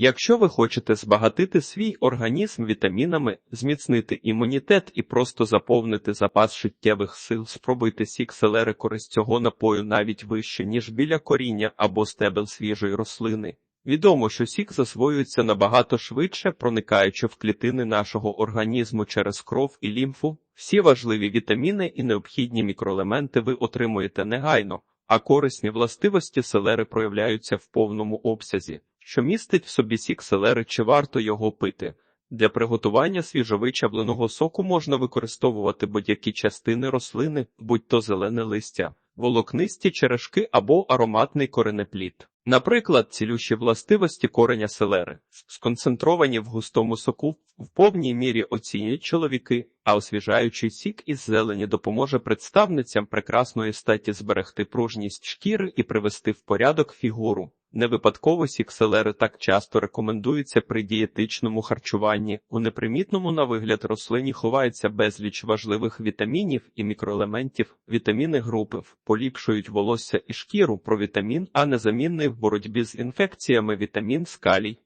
Якщо ви хочете збагатити свій організм вітамінами, зміцнити імунітет і просто заповнити запас життєвих сил, спробуйте сік селери користь цього напою навіть вище, ніж біля коріння або стебел свіжої рослини. Відомо, що сік засвоюється набагато швидше, проникаючи в клітини нашого організму через кров і лімфу. Всі важливі вітаміни і необхідні мікроелементи ви отримуєте негайно, а корисні властивості селери проявляються в повному обсязі, що містить в собі сік селери чи варто його пити. Для приготування свіжовичавленого соку можна використовувати будь-які частини рослини, будь то зелене листя, волокнисті черешки або ароматний коренеплід. Наприклад, цілющі властивості кореня селери, сконцентровані в густому соку, в повній мірі оцінюють чоловіки, а освіжаючий сік із зелені допоможе представницям прекрасної статі зберегти пружність шкіри і привести в порядок фігуру. Не випадково сік селери так часто рекомендується при дієтичному харчуванні. У непримітному на вигляд рослині ховається безліч важливих вітамінів і мікроелементів. Вітаміни групи поліпшують волосся і шкіру. Провітамін, а незамінний в боротьбі з інфекціями вітамін скалій.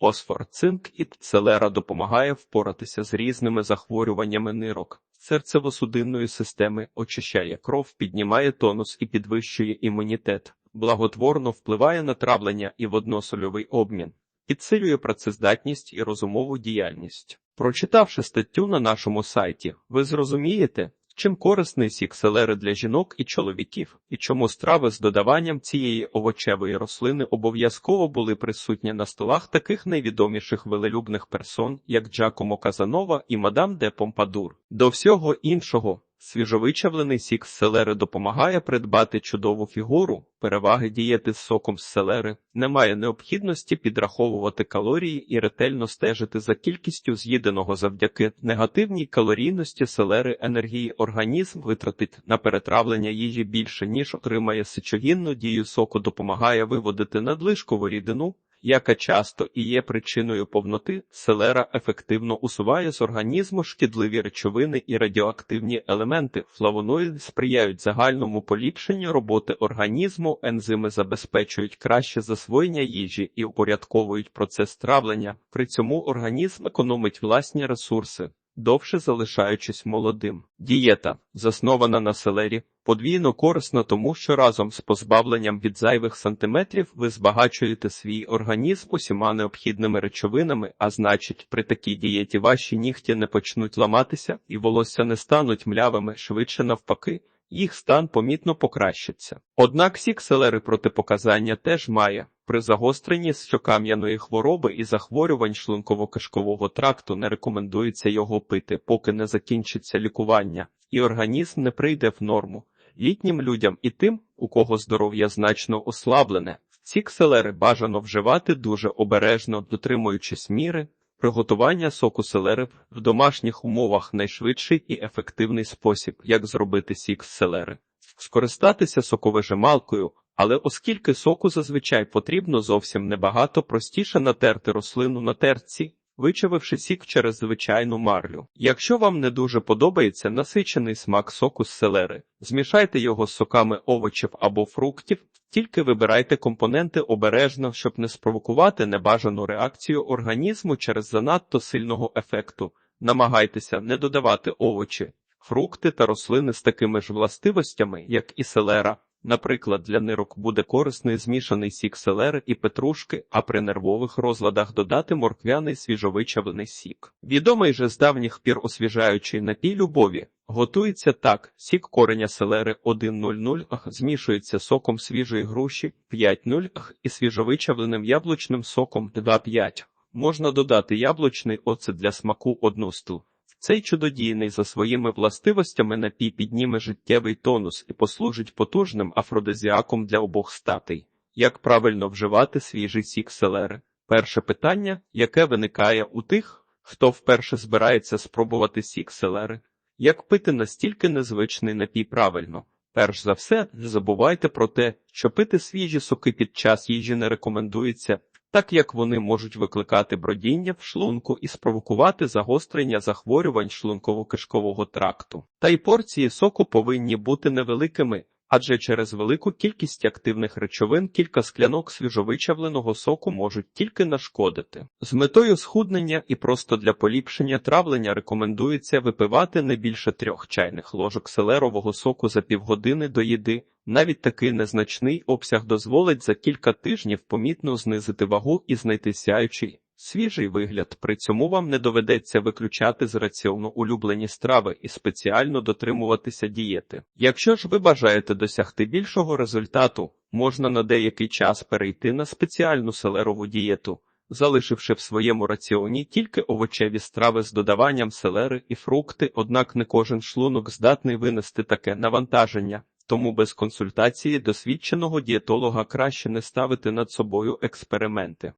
Фосфор, цинк і селера допомагає впоратися з різними захворюваннями нирок. Серцево-судинної системи очищає кров, піднімає тонус і підвищує імунітет благотворно впливає на травлення і водносольовий обмін, підсилює працездатність і розумову діяльність. Прочитавши статтю на нашому сайті, ви зрозумієте, чим корисний сік селери для жінок і чоловіків, і чому страви з додаванням цієї овочевої рослини обов'язково були присутні на столах таких найвідоміших велелюбних персон, як Джакомо Казанова і мадам де Помпадур. До всього іншого. Свіжовичавлений сік з селери допомагає придбати чудову фігуру, переваги дієти з соком з селери, немає необхідності підраховувати калорії і ретельно стежити за кількістю з'їденого завдяки негативній калорійності селери. Енергії організм витратить на перетравлення їжі більше, ніж отримає сечогінну дію. Соку допомагає виводити надлишкову рідину, яка часто і є причиною повноти, селера ефективно усуває з організму шкідливі речовини і радіоактивні елементи. Флавоноїди сприяють загальному поліпшенню роботи організму, ензими забезпечують краще засвоєння їжі і упорядковують процес травлення. При цьому організм економить власні ресурси. Довше залишаючись молодим. Дієта, заснована на селері, подвійно корисна тому, що разом з позбавленням від зайвих сантиметрів ви збагачуєте свій організм усіма необхідними речовинами, а значить, при такій дієті ваші нігті не почнуть ламатися і волосся не стануть млявими швидше навпаки. Їх стан помітно покращиться. Однак сік селери протипоказання теж має. При загостренні щокам'яної хвороби і захворювань шлунково-кишкового тракту не рекомендується його пити, поки не закінчиться лікування, і організм не прийде в норму. Літнім людям і тим, у кого здоров'я значно ослаблене, ці кселери бажано вживати дуже обережно, дотримуючись міри. Приготування соку селери в домашніх умовах найшвидший і ефективний спосіб, як зробити сік з селери. Скористатися соковижималкою, але оскільки соку зазвичай потрібно зовсім небагато, простіше натерти рослину на терці, вичавивши сік через звичайну марлю. Якщо вам не дуже подобається насичений смак соку з селери, змішайте його з соками овочів або фруктів, тільки вибирайте компоненти обережно, щоб не спровокувати небажану реакцію організму через занадто сильного ефекту. Намагайтеся не додавати овочі, фрукти та рослини з такими ж властивостями, як і селера. Наприклад, для нирок буде корисний змішаний сік селери і петрушки, а при нервових розладах додати морквяний свіжовичавлений сік. Відомий же з давніх пір освіжаючий напій любові. Готується так: сік кореня селери 1,00 змішується соком свіжої груші 5,0 і свіжовичавленим яблучним соком 2,5. Можна додати яблучний оцет для смаку 1 стул. Цей чудодійний за своїми властивостями напій підніме життєвий тонус і послужить потужним афродизіаком для обох статей. Як правильно вживати свіжий сік селери? Перше питання, яке виникає у тих, хто вперше збирається спробувати сік селери, як пити настільки незвичний напій правильно. Перш за все, не забувайте про те, що пити свіжі соки під час їжі не рекомендується, так як вони можуть викликати бродіння в шлунку і спровокувати загострення захворювань шлунково-кишкового тракту. Та й порції соку повинні бути невеликими, Адже через велику кількість активних речовин кілька склянок свіжовичавленого соку можуть тільки нашкодити. З метою схуднення і просто для поліпшення травлення рекомендується випивати не більше трьох чайних ложок селерового соку за півгодини до їди. Навіть такий незначний обсяг дозволить за кілька тижнів помітно знизити вагу і знайти сяючий. Свіжий вигляд, при цьому вам не доведеться виключати з раціону улюблені страви і спеціально дотримуватися дієти. Якщо ж ви бажаєте досягти більшого результату, можна на деякий час перейти на спеціальну селерову дієту, залишивши в своєму раціоні тільки овочеві страви з додаванням селери і фрукти, однак не кожен шлунок здатний винести таке навантаження. Тому без консультації досвідченого дієтолога краще не ставити над собою експерименти.